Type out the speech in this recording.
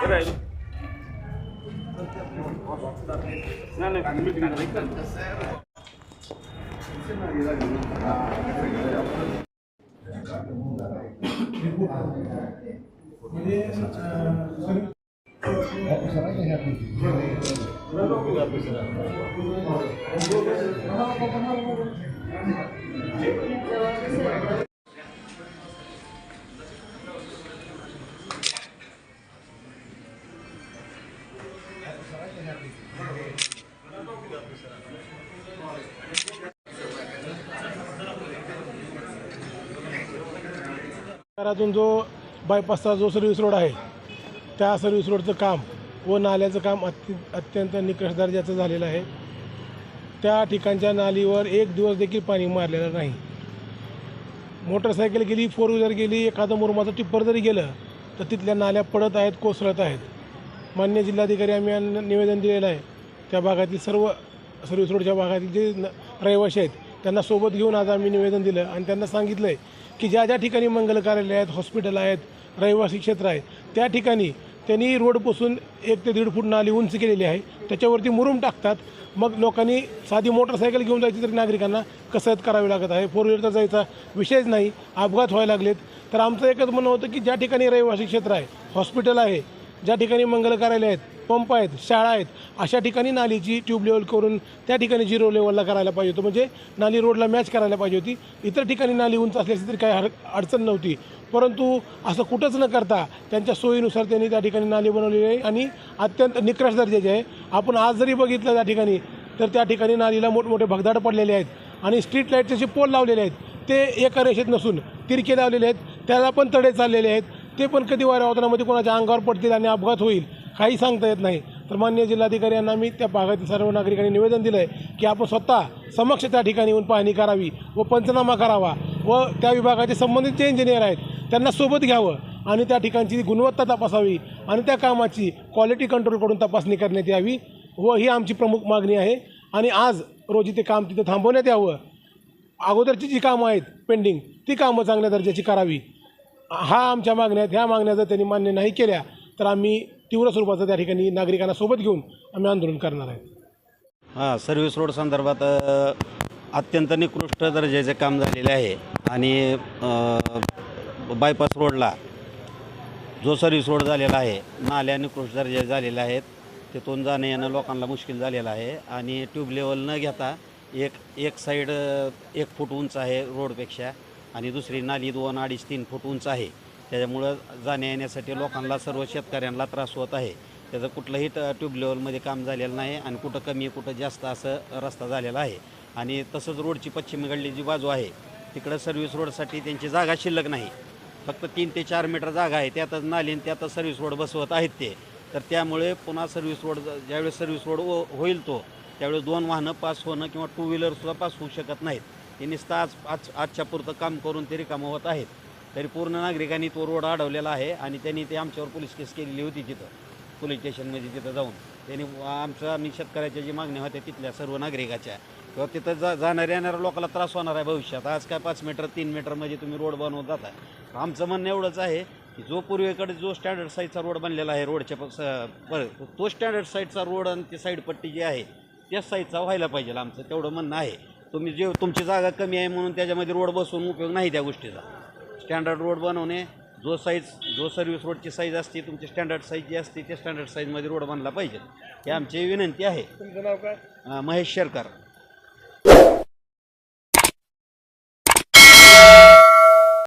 Gracias. शहरातून जो बायपासचा जो सर्व्हिस रोड आहे त्या सर्व्हिस रोडचं काम व नाल्याचं काम अत्य अत्यंत निकष दर्जाचं झालेलं आहे. त्या ठिकाणच्या नालीवर एक दिवस देखील पाणी मारलेलं नाही. मोटरसायकल गेली फोर व्हीलर गेली एखादं मुरमाचं टिप्पर जरी गेलं तर तिथल्या नाल्या पडत आहेत कोसळत आहेत. मान्य जिल्हाधिकारी आम्ही निवेदन दिलेलं आहे त्या भागातील सर्व सर्व्हिस रोडच्या भागातील जे न रहिवाशी आहेत त्यांना सोबत घेऊन आज आम्ही निवेदन दिलं आणि त्यांना सांगितलं आहे की ज्या ज्या ठिकाणी मंगल कार्यालय आहेत हॉस्पिटल आहेत रहिवासी क्षेत्र आहे त्या ठिकाणी त्यांनी रोडपासून एक ते दीड फूट नाली उंच केलेली आहे. त्याच्यावरती मुरुम टाकतात. मग लोकांनी साधी मोटरसायकल घेऊन जायची तरी नागरिकांना कसरत करावी लागत आहे. फोर व्हीलरचा जायचा विषयच नाही. अपघात व्हायला लागलेत. तर आमचं एकच म्हणणं होतं की ज्या ठिकाणी रहिवासी क्षेत्र आहे हॉस्पिटल आहे ज्या ठिकाणी मंगल कार्यालय आहेत पंप आहेत शाळा आहेत अशा ठिकाणी नालीची ट्यूब लेवल करून त्या ठिकाणी झिरो लेवलला करायला पाहिजे होतं. म्हणजे नाली रोडला मॅच करायला पाहिजे होती. इतर ठिकाणी नाली उंच असल्याची तरी काही हर अडचण नव्हती. परंतु असं कुठंच न करता त्यांच्या सोयीनुसार त्यांनी त्या ठिकाणी नाली बनवलेली आहे आणि अत्यंत निकराश दर्जाची आहे. आपण आज जरी बघितलं त्या ठिकाणी तर त्या ठिकाणी नालीला मोठमोठे भगदाड पडलेले आहेत आणि स्ट्रीट लाईटचे जे पोल लावलेले आहेत ते एका रेषेत नसून तिरके लावलेले आहेत. त्याला पण तडे चाललेले आहेत. ते पण कधी वाऱ्या वातावरणामध्ये कोणाच्या अंगावर पडतील आणि अपघात होईल काही सांगता येत नाही. तर मान्य जिल्हाधिकारी यांना मी त्या भागातील सर्व नागरिकांनी निवेदन दिलं आहे की आपण स्वतः समक्ष त्या ठिकाणी येऊन पाहणी करावी व पंचनामा करावा व त्या विभागाचे संबंधित जे इंजिनियर आहेत त्यांना सोबत घ्यावं आणि त्या ठिकाणची गुणवत्ता तपासावी आणि त्या कामाची क्वालिटी कंट्रोलकडून तपासणी करण्यात यावी व ही आमची प्रमुख मागणी आहे. आणि आज रोजी ते काम तिथं थांबवण्यात यावं. अगोदरची जी कामं आहेत पेंडिंग ती कामं चांगल्या दर्जाची करावी. हा आमच्या मागण्या आहेत. ह्या मागण्या जर त्यांनी मान्य नाही केल्या तर आम्ही तीव्र स्वरूपाचं त्या ठिकाणी नागरिकांना सोबत घेऊन आम्ही आंदोलन करणार आहे. हां सर्व्हिस रोड संदर्भात अत्यंत निकृष्ट दर्जाचे काम झालेले आहे. आणि बायपास रोडला जो सर्व्हिस रोड झालेला आहे नाल्या निकृष्ट दर्जा झालेल्या आहेत. तिथून जाणं येणं लोकांना मुश्किल झालेलं आहे. आणि ट्यूब लेवल न घेता एक एक साईड एक फूट उंच आहे रोडपेक्षा आणि दुसरी नाली दोन अडीच तीन फूट उंच आहे. त्याच्यामुळं जाण्या येण्यासाठी लोकांना सर्व शेतकऱ्यांना त्रास होत आहे. त्याचं कुठलंही ट ट्यूब लेवलमध्ये काम झालेलं नाही आणि कुठं कमी कुठं जास्त असं रस्ता झालेला आहे. आणि तसंच रोडची पश्चिमेकडली जी बाजू आहे तिकडं सर्व्हिस रोडसाठी त्यांची जागा शिल्लक नाही. फक्त तीन ते चार मीटर जागा आहे त्यातच नाली आणि त्यातच सर्व्हिस रोड बसवत आहेत ते. तर त्यामुळे पुन्हा सर्व्हिस रोड ज्यावेळेस सर्व्हिस हो-, रोड होईल तो त्यावेळेस दोन वाहनं पास होणं किंवा टू व्हीलरसुद्धा पास होऊ शकत नाहीत. ते नुसतं आज आज आजच्या पुरतं काम करून ते रिकामं होत आहेत. तरी पूर्ण नागरिकांनी तो रोड अडवलेला आहे आणि त्यांनी ते आमच्यावर पोलीस केस केलेली होती तिथं. पोलीस स्टेशनमध्ये तिथं जाऊन. त्यांनी आमच्या आणि शेतकऱ्याच्या जी मागण्या होत्या तिथल्या सर्व नागरिकाच्या. किंवा तिथं जा जाणाऱ्या येणाऱ्या लोकांना त्रास होणार आहे भविष्यात. आज काय पाच मीटर तीन मीटरमध्ये तुम्ही रोड बनवत जाता. आमचं म्हणणं एवढंच आहे की जो पूर्वेकडे जो स्टँडर्ड साईडचा रोड बनलेला आहे रोडच्या प- स- पर तो स्टँडर्ड साईडचा रोड आणि ती साईड पट्टी जी आहे त्याच साईडचा व्हायला पाहिजे आमचं. तेवढं म्हणणं आहे. तुम्ही जे तुमची जागा कमी आहे म्हणून त्याच्यामध्ये रोड बसवून उपयोग नाही त्या गोष्टीचा. स्टँडर्ड रोड बनवणे जो साईज जो सर्व्हिस रोडची साईज असते तुमची स्टँडर्ड साईज जी असते त्या स्टँडर्ड साईजमध्ये रोड बनला पाहिजे. ही आमची विनंती आहे. तुमचं नाव काय? महेश शेरकर.